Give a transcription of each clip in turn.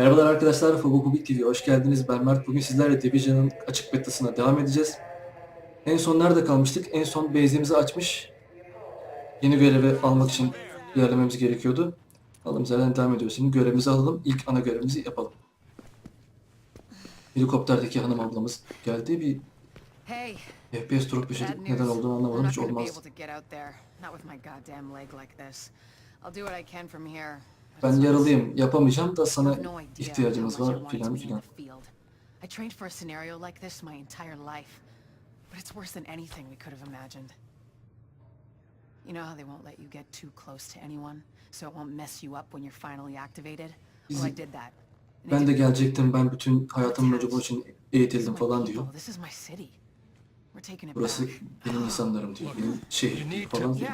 Merhabalar arkadaşlar, Fobokubik TV hoş geldiniz. Ben Mert. Bugün sizlerle Division'ın açık betasına devam edeceğiz. En son nerede kalmıştık? En son base'imizi açmış. Yeni görevi almak için ilerlememiz gerekiyordu. Aldığımız yerden devam ediyoruz. Şimdi görevimizi alalım. İlk ana görevimizi yapalım. Helikopterdeki hanım ablamız geldi. Bir Hey, FPS drop yaşadık. Neden olduğunu anlamadım. Hiç olmaz. I'll do what I can from here. Ben yaralıyım. Yapamayacağım da sana ihtiyacımız I var filan filan. I trained for a scenario like this my entire life. But it's worse than anything we could have imagined. You know how they won't let you get too close to anyone, so it won't mess you up when you're finally activated? Well, I Bizim- did that. Ben de gelecektim. Ben bütün hayatım boyunca bunun için eğitildim falan diyor. This is my city. We're taking it Burası benim insanlarım diyor. Benim şehrim falan diyor.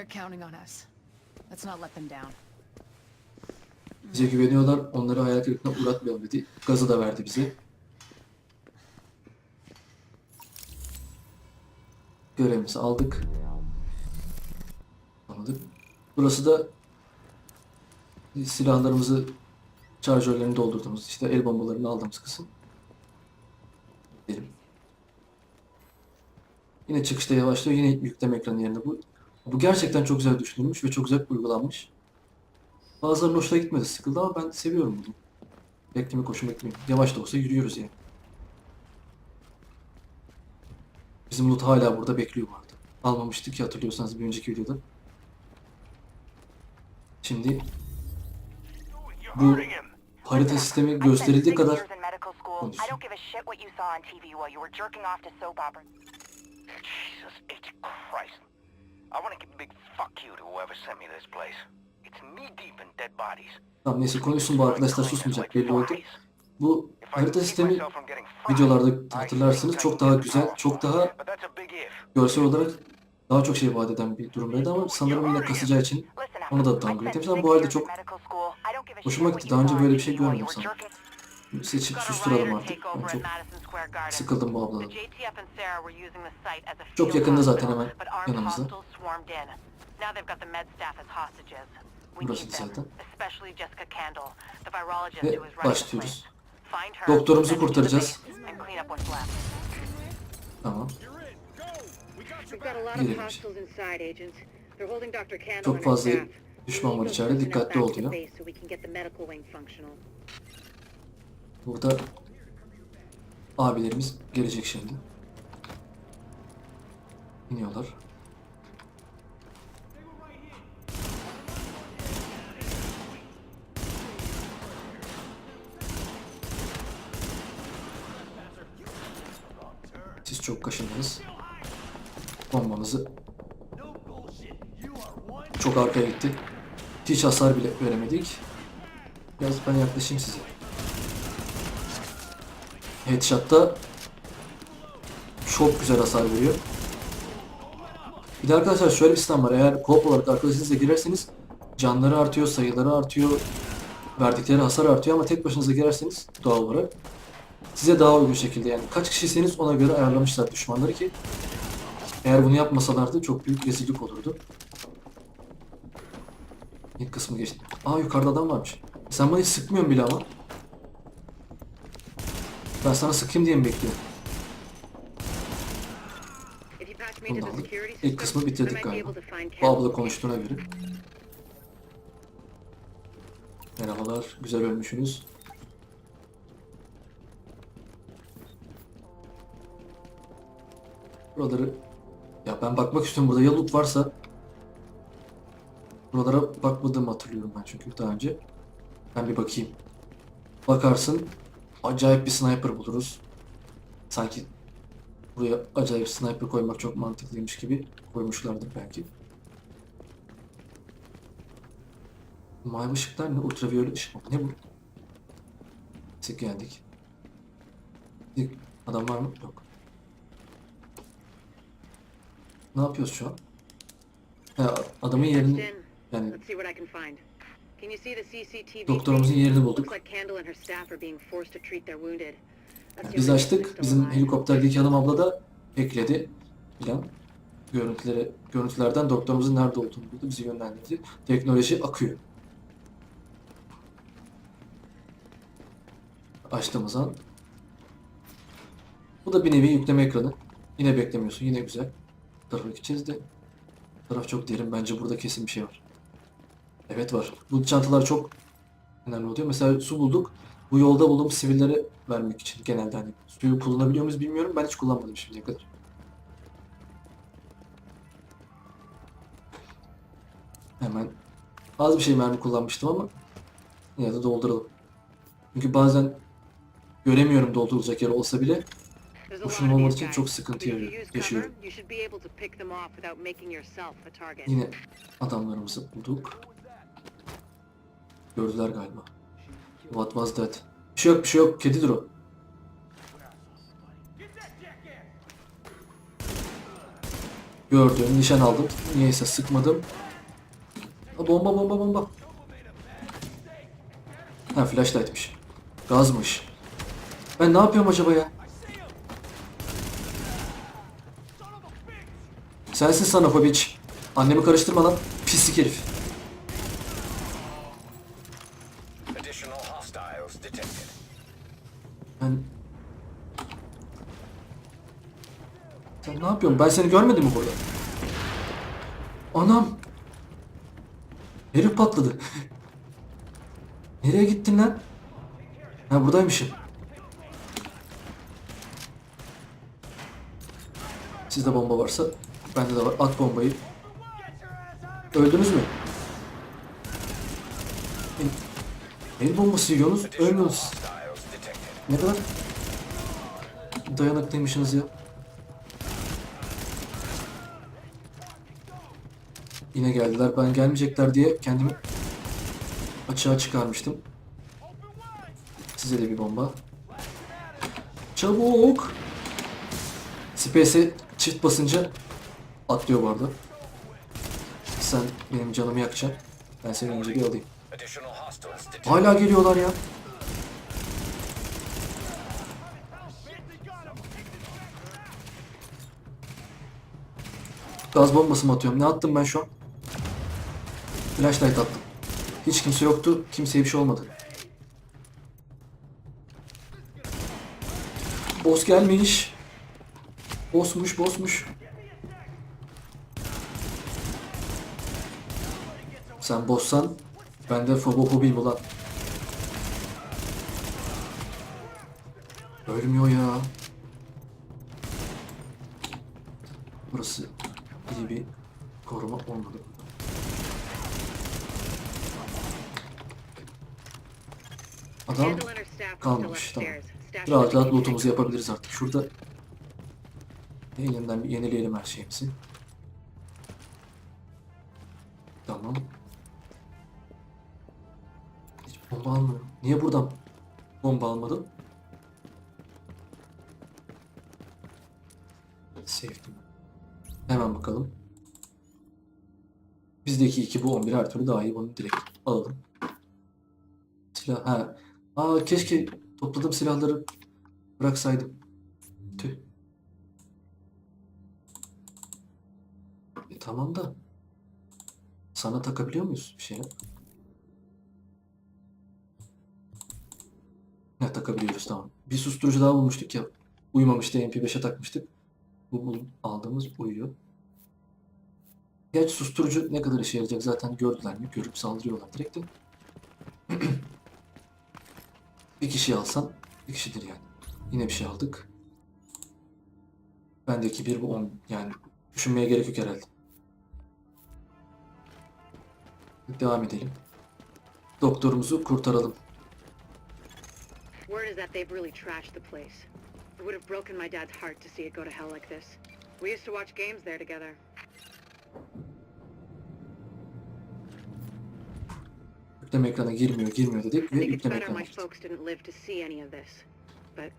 They're counting on us. Let's not let them down. Bize güveniyorlar. Onları hayal kırıklığına uğratmayalım dedi. Gazı da verdi bize. Görevimizi aldık. Aldık. Burası da silahlarımızı şarjörlerini doldurduğumuz işte el bombalarını aldığımız kısım. Gidelim. Yine çıkışta yavaşlıyor. Yine yükleme ekranı yerine bu. Bu gerçekten çok güzel düşünülmüş ve çok güzel uygulanmış. Bazılarının hoşuna gitmedi, sıkıldı ama ben seviyorum bunu. Beklemek hoşuma gitmiyor. Yavaş da olsa yürüyoruz yani. Bizim loot hala burada bekliyor bu arada. Almamıştık ya hatırlıyorsanız bir önceki videoda. Şimdi bu harita sistemi gösterildiği kadar. Konuşsun. Jesus. Christ. Tamam neyse konuşsun bu arkadaşlar susmayacak belli oldu. Bu harita sistemi videolarda hatırlarsınız çok daha güzel, çok daha görsel olarak daha çok şey vaat eden bir durumdaydı ama sanırım yine kasacağı için. Onu da downgrade spent etmiş ama six bu halde çok hoşuma gitti. Daha önce böyle bir şey görmedim sanırım. Seçip susturalım artık. Ben çok sıkıldım bu abladan. Çok yakında zaten hemen yanımızda. Burası zaten. Ve başlıyoruz. Doktorumuzu kurtaracağız. Tamam. Girelim. Çok fazla düşman var içeride. Dikkatli ol diyor. base so we can get the medical wing functional. Burada abilerimiz gelecek şimdi. İniyorlar. Siz çok kaşındınız. Bombanızı çok arkaya gitti. Hiç hasar bile veremedik. Biraz ben yaklaşayım size. Headshot'ta çok güzel hasar veriyor. Bir de arkadaşlar şöyle bir sistem var. Eğer co olarak arkadaşınızla girerseniz canları artıyor, sayıları artıyor, verdikleri hasar artıyor ama tek başınıza girerseniz doğal olarak size daha uygun şekilde yani kaç kişiyseniz ona göre ayarlamışlar düşmanları ki eğer bunu yapmasalardı çok büyük rezillik olurdu. İlk kısmı geçti. Aa yukarıda adam varmış. Sen bana hiç sıkmıyorsun bile ama. Ben sana sıkayım diye mi bekliyorum? Bunu da aldık. İlk kısmı bitirdik galiba. able to find Bu abla Candle's konuştuğuna göre. Merhabalar, güzel ölmüşsünüz. Buraları... Ya ben bakmak istiyorum burada ya loot varsa... Buralara bakmadığımı hatırlıyorum ben çünkü daha önce. Ben bir bakayım. Bakarsın, acayip bir sniper buluruz. Sanki buraya acayip sniper koymak çok mantıklıymış gibi koymuşlardır belki. Mavi ışıklar ne? Ultraviyole ışık? Ne bu? Sık geldik. Bir Adam var mı? Yok. Ne yapıyoruz şu an? Ha, adamın yerini yani Can you see the CCTV? Doktorumuzun yerini bulduk. Biz açtık. Bizim helikopterdeki hanım abla da ekledi. Plan görüntüleri, görüntülerden doktorumuzun nerede olduğunu buldu. Bizi yönlendirdi. Teknoloji akıyor. Açtığımız an. Bu da bir nevi yükleme ekranı. Yine beklemiyorsun. Yine güzel. Tarafa gideceğiz de. Taraf çok derin. Bence burada kesin bir şey var. Evet var. Bu çantalar çok önemli oluyor. Mesela su bulduk. Bu yolda bulduğum sivillere vermek için genelde hani suyu kullanabiliyor muyuz bilmiyorum. Ben hiç kullanmadım şimdiye kadar. Hemen az bir şey mermi kullanmıştım ama yine de dolduralım. Çünkü bazen göremiyorum doldurulacak yer olsa bile of olmadığı için çok sıkıntı yaşıyorum. You should be Gördüler galiba. What was that? Bir şey yok bir şey yok. Kedidir o. Gördüm, nişan aldım. Niyeyse sıkmadım. Ha, bomba bomba bomba. Ha flashlight'miş. Gazmış. Ben ne yapıyorum acaba ya? Sensin Sanafovic. Annemi karıştırma lan. Pislik herif. Additional hostiles detected. Ben... Sen ne yapıyorsun? Ben seni görmedim mi burada? Anam! Herif patladı. Nereye gittin lan? Ha buradaymışım. Sizde bomba varsa bende de var. At bombayı. Öldünüz mü? El, bombası yiyorsunuz, ölmüyorsunuz. Ne kadar dayanıklıymışsınız ya. Yine geldiler. Ben gelmeyecekler diye kendimi açığa çıkarmıştım. Size de bir bomba. Çabuk! Space'e çift basınca atlıyor bu arada. Sen benim canımı yakacaksın. Ben seni önce bir alayım. Hala geliyorlar ya. Gaz bombası mı atıyorum? Ne attım ben şu an? Flashlight attım. Hiç kimse yoktu. Kimseye bir şey olmadı. Boss gelmiş. Bossmuş, bossmuş. Sen bossan ben de fobofobiyim ulan. Ölmüyor ya. Burası iyi bir koruma olmadı. Adam kalmamış tamam. Rahat rahat lootumuzu yapabiliriz artık. Şurada yeniden bir yenileyelim her şeyimizi. Niye buradan bomba almadım? Sevdim. Hemen bakalım. Bizdeki 2 bu 11 her türlü daha iyi. Bunu direkt alalım. Silah ha. Aa keşke topladığım silahları bıraksaydım. Tüh. E, tamam da sana takabiliyor muyuz bir şeyler? Ne takabiliyoruz tamam. Bir susturucu daha bulmuştuk ya. Uyumamıştı MP5'e takmıştık. Bu, bu aldığımız uyuyor. Gerçi susturucu ne kadar işe yarayacak zaten gördüler mi? Görüp saldırıyorlar direkt de. bir kişi alsan bir kişidir yani. Yine bir şey aldık. Bendeki bir bu on yani düşünmeye gerek yok herhalde. Devam edelim. Doktorumuzu kurtaralım. Word is that they've really trashed the place. It would have broken my dad's heart to see it go to hell like this. We used to watch games there together. Yükleme ekrana girmiyor, girmiyor dedik ve yükleme better ekranı my açtık. folks didn't live to see any of this. But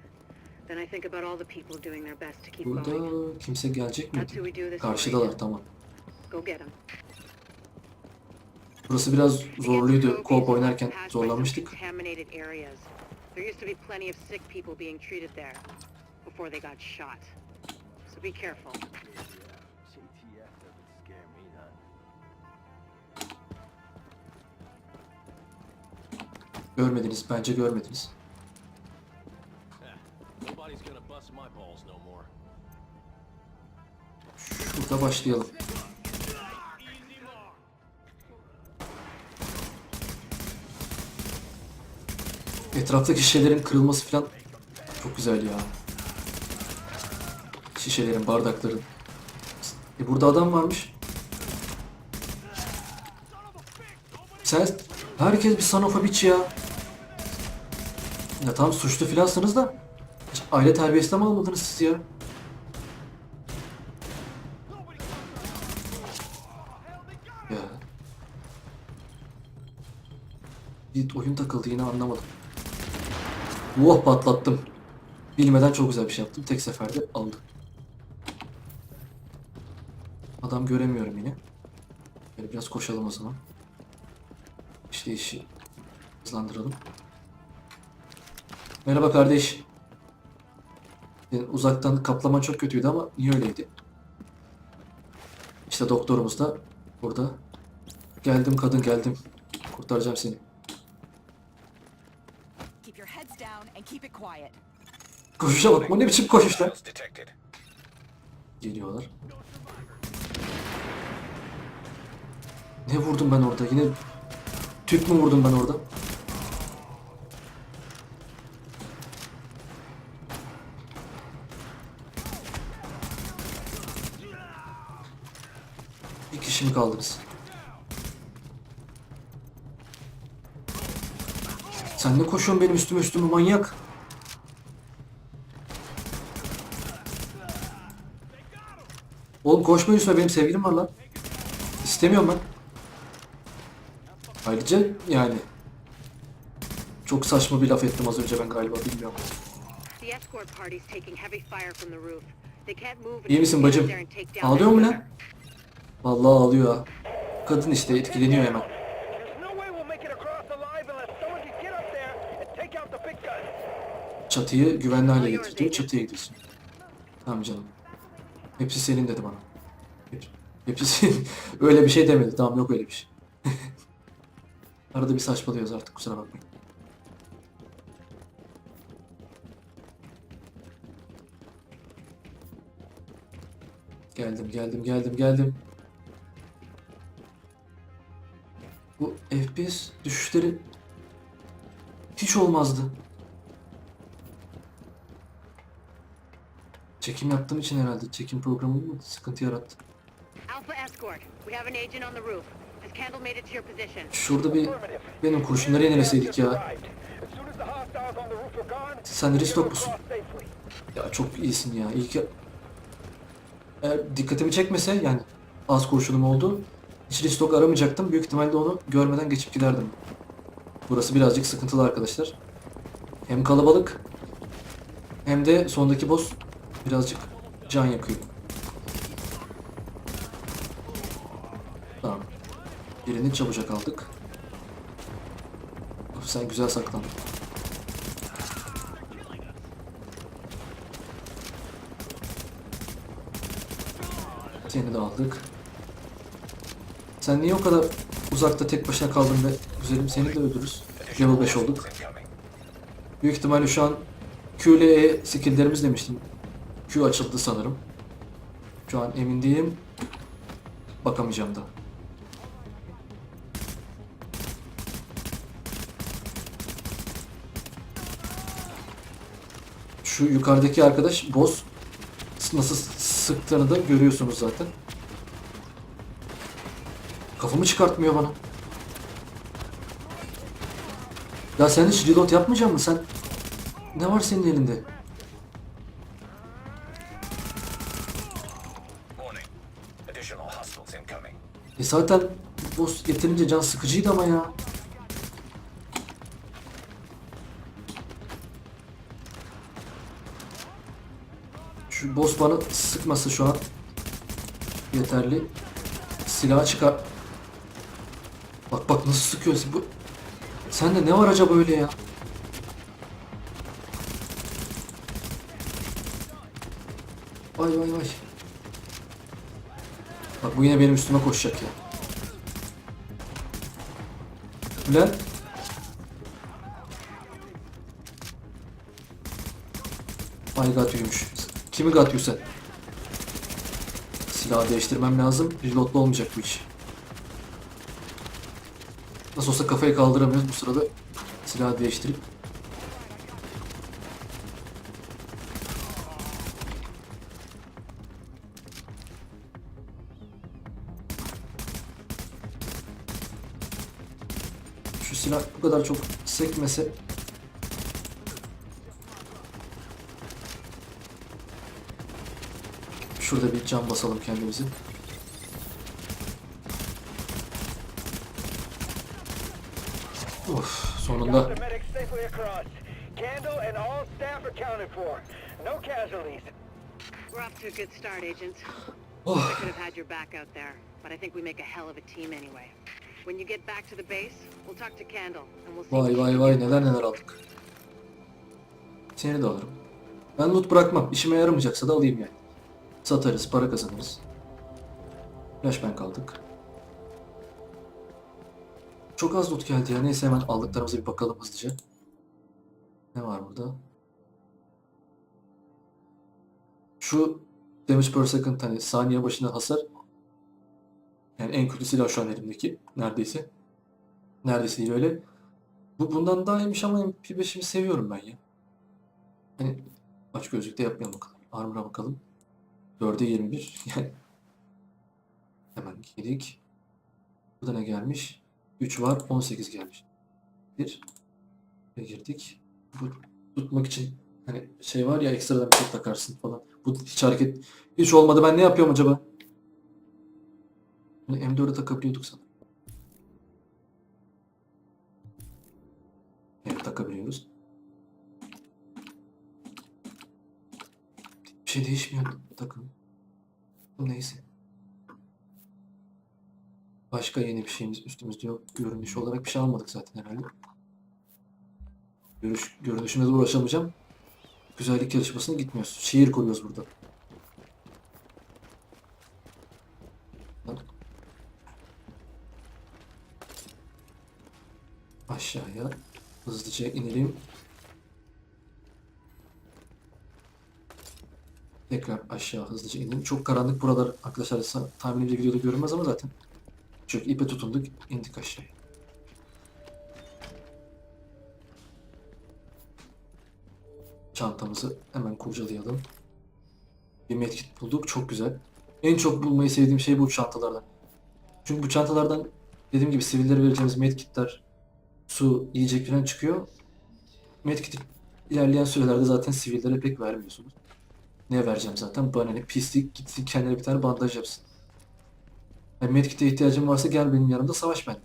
then I think about all the people doing their best to keep going. Burada kimse gelecek mi? Karşıdalar tamam. Go get them. Burası biraz zorluydu. Co-op oynarken zorlanmıştık. There used to be plenty of sick people being treated there before they got shot. So be careful. Görmediniz, bence görmediniz. Şurada başlayalım. Etraftaki şişelerin kırılması falan çok güzel ya. Şişelerin, bardakların. E burada adam varmış. Sen herkes bir son of a bitch ya. Ya tamam suçlu filansınız da aile terbiyesine mi almadınız siz ya? Ya. Bir oyun takıldı yine anlamadım. Oh patlattım. Bilmeden çok güzel bir şey yaptım. Tek seferde aldı. Adam göremiyorum yine. Böyle biraz koşalım o zaman. İşte işi hızlandıralım. Merhaba kardeş. Yani uzaktan kaplama çok kötüydü ama niye öyleydi? İşte doktorumuz da burada. Geldim kadın geldim. Kurtaracağım seni. Koşuşa bak. O ne biçim koşuş lan? Geliyorlar. Ne vurdum ben orada? Yine tüp mü vurdum ben orada? Bir kişi mi kaldınız? Sen ne koşuyorsun benim üstüme üstüme manyak? Oğlum koşma üstüme benim sevgilim var lan. İstemiyorum ben. Ayrıca yani çok saçma bir laf ettim az önce ben galiba bilmiyorum. İyi misin bacım? Ağlıyor mu lan? Vallahi ağlıyor ha. Kadın işte etkileniyor hemen. Çatıyı güvenli hale getir diyor. Çatıya gidiyorsun. Tamam canım. Hepsi senin dedi bana. Hep- Hepsi senin. öyle bir şey demedi. Tamam yok öyle bir şey. Arada bir saçmalıyoruz artık kusura bakmayın. Geldim geldim geldim geldim. Bu FPS düşüşleri hiç olmazdı. Çekim yaptığım için herhalde çekim programı mı sıkıntı yarattı. Şurada bir benim kurşunları yenileseydik ya. Sen restock musun? Ya çok iyisin ya. İyi ki... Eğer dikkatimi çekmese yani az kurşunum oldu. Hiç restock aramayacaktım. Büyük ihtimalle onu görmeden geçip giderdim. Burası birazcık sıkıntılı arkadaşlar. Hem kalabalık hem de sondaki boss birazcık can yakıyor. Tamam. Birini çabucak aldık. Of, sen güzel saklandın. Seni de aldık. Sen niye o kadar uzakta tek başına kaldın be? Güzelim seni de öldürürüz. Level 5 olduk. Büyük ihtimalle şu an Q ile E skilllerimiz demiştim. Q açıldı sanırım. Şu an emin değilim. Bakamayacağım da. Şu yukarıdaki arkadaş boss nasıl sıktığını da görüyorsunuz zaten. Kafamı çıkartmıyor bana. Ya sen hiç reload yapmayacak mısın sen? Ne var senin elinde? Zaten boss yeterince can sıkıcıydı ama ya. Şu boss bana sıkması şu an yeterli. Silahı çıkar. Bak bak nasıl sıkıyor. Bu... Sende ne var acaba öyle ya? Vay vay vay. Bak bu yine benim üstüme koşacak ya. Ulan. Ay Gatyu'ymuş. Kimi Gatyu sen? Silahı değiştirmem lazım. Reload'lu olmayacak bu iş. Nasıl olsa kafayı kaldıramıyoruz bu sırada. Silahı değiştirip silah bu kadar çok sekmese Şurada bir cam basalım kendimizi. Of sonunda. We're off to a good start. Oh. I could have had your back out there, but I think we make a hell of a team anyway. When you get back to the base, Vay vay vay neler neler aldık. Seni de alırım. Ben loot bırakmam. İşime yaramayacaksa da alayım yani. Satarız, para kazanırız. Flashbang kaldık. Çok az loot geldi ya. Neyse hemen aldıklarımıza bir bakalım hızlıca. Ne var burada? Şu damage per second hani saniye başına hasar. Yani en kötü silah şu an elimdeki. Neredeyse. Neredeyse değil öyle. Bu bundan daha iyiymiş ama MP5'imi seviyorum ben ya. Hani aç gözlükte yapmayalım bakalım. Armor'a bakalım. 4'e 21. Yani hemen girdik. Burada ne gelmiş? 3 var. 18 gelmiş. 1 ve girdik. Bu tutmak için hani şey var ya ekstradan bir şey takarsın falan. Bu hiç hareket hiç olmadı. Ben ne yapıyorum acaba? Bunu M4'e takabiliyorduk sanırım. Takabiliyoruz. Bir şey değişmiyor takım. Neyse. Başka yeni bir şeyimiz üstümüzde yok. Görünüş olarak bir şey almadık zaten herhalde. Görüş, görünüşümle de uğraşamayacağım. Güzellik yarışmasına gitmiyoruz. Şiir koyuyoruz burada. Aşağıya hızlıca inelim. Tekrar aşağı hızlıca inelim. Çok karanlık buralar arkadaşlar sa- tahminimce videoda görünmez ama zaten. Çünkü ipe tutunduk indik aşağıya. Çantamızı hemen kurcalayalım. Bir medkit bulduk. Çok güzel. En çok bulmayı sevdiğim şey bu çantalardan. Çünkü bu çantalardan dediğim gibi sivillere vereceğimiz medkitler, su, yiyecek falan çıkıyor. Medkit ilerleyen sürelerde zaten sivillere pek vermiyorsunuz. Ne vereceğim zaten? Bana ne pislik gitsin kendine bir tane bandaj yapsın. Yani medkit'e ihtiyacın varsa gel benim yanımda savaş ben.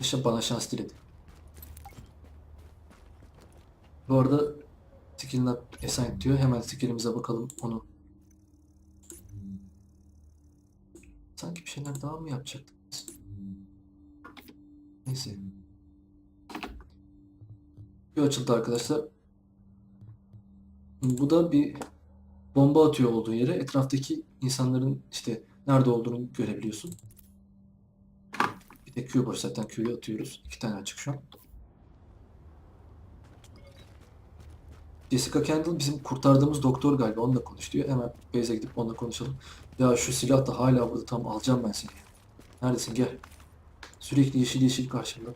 İşte bana şans diledi. Bu arada skill'in assign diyor. Hemen skill'imize bakalım onu. Sanki bir şeyler daha mı yapacaktık biz? Neyse. Bir açıldı arkadaşlar. Bu da bir bomba atıyor olduğu yere etraftaki insanların işte nerede olduğunu görebiliyorsun. Bir de Q boş zaten Q'yu atıyoruz. İki tane açık şu an. Jessica Kendall bizim kurtardığımız doktor galiba. Onunla konuş diyor. Hemen base'e gidip onunla konuşalım. Ya şu silah da hala burada tam alacağım ben seni. Neredesin gel. Sürekli yeşil yeşil karşımda.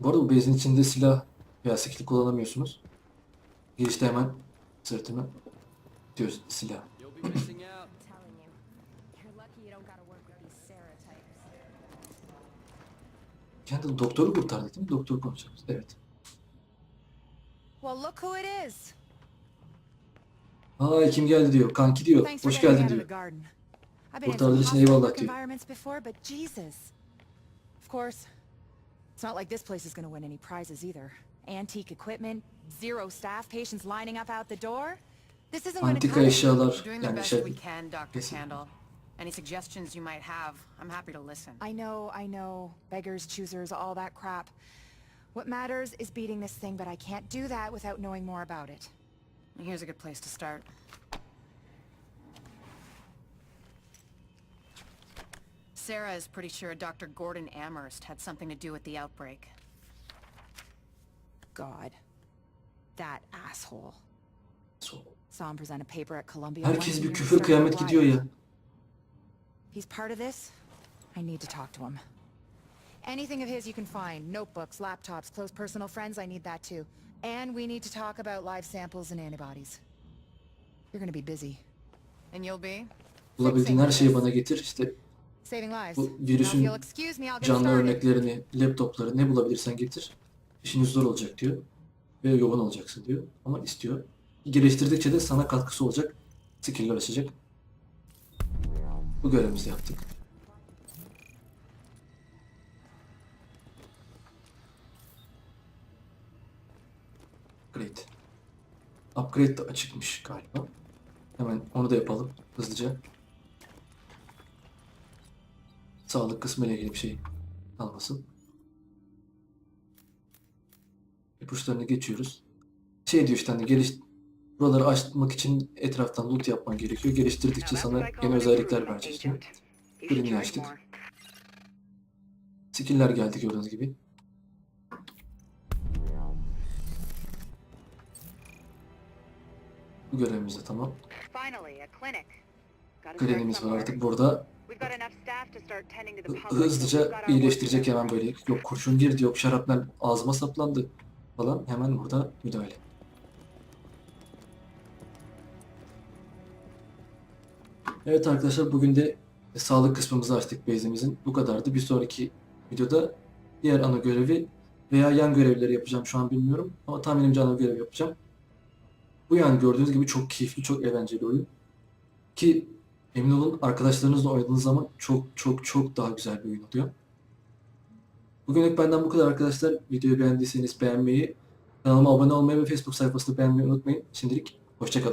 Bu arada bu base'in içinde silah veya skill kullanamıyorsunuz. Girişte hemen sırtına diyor silah. Kendall doktoru kurtardı değil mi? Doktor konuşacağız. Evet. Well, look who it is. Aa kim geldi diyor. Kanki diyor. Hoş geldin diyor. some için eyvallah diyor. Of course, it's not like this place is gonna win any prizes either. Antique equipment, zero staff, patients lining up out the door. This isn't Antika eşyalar yani şey. Kesin. Candle. Any suggestions you might have, I'm happy to listen. I know, I know. Beggars, choosers, all that crap. What matters is beating this thing, but I can't do that without knowing more about it. Here's a good place to start. Sarah is pretty sure Dr. Gordon Amherst had something to do with the outbreak. God. That asshole. Saw him present a paper at Columbia. Herkes bir küfür started a kıyamet gidiyor ya. He's part of this? I need to talk to him. Anything of his you can find. Notebooks, laptops, close personal friends, I need that too. And we need to talk about live samples and antibodies. You're gonna be busy. And you'll be? Bulabildiğin her şeyi bana getir. İşte Saving lives. bu virüsün you'll excuse me, I'll get canlı started. örneklerini, laptopları ne bulabilirsen getir. İşiniz zor olacak diyor. Ve yoğun olacaksın diyor. Ama istiyor. Geliştirdikçe de sana katkısı olacak. Skill'ler açacak. Bu görevimizi yaptık. Great. Upgrade de açıkmış galiba. Hemen onu da yapalım hızlıca. Sağlık kısmı ile ilgili bir şey kalmasın. İpuçlarını geçiyoruz. Şey diyor işte hani geliş buraları açmak için etraftan loot yapman gerekiyor. Geliştirdikçe sana yeni özellikler verecek. Birini açtık. Skill'ler geldi gördüğünüz gibi. Bu görevimiz de tamam. Klinik var artık burada. Hızlıca iyileştirecek hemen böyle. Yok kurşun girdi, yok şarapnel ağzıma saplandı falan. Hemen burada müdahale. Evet arkadaşlar bugün de sağlık kısmımızı açtık base'imizin. Bu kadardı. Bir sonraki videoda diğer ana görevi veya yan görevleri yapacağım şu an bilmiyorum. Ama tahminimce ana görev yapacağım. Bu yani gördüğünüz gibi çok keyifli, çok eğlenceli oyun. Ki emin olun arkadaşlarınızla oynadığınız zaman çok çok çok daha güzel bir oyun oluyor. Bugünlük benden bu kadar arkadaşlar. Videoyu beğendiyseniz beğenmeyi, kanalıma abone olmayı ve Facebook sayfasını beğenmeyi unutmayın. Şimdilik hoşçakalın.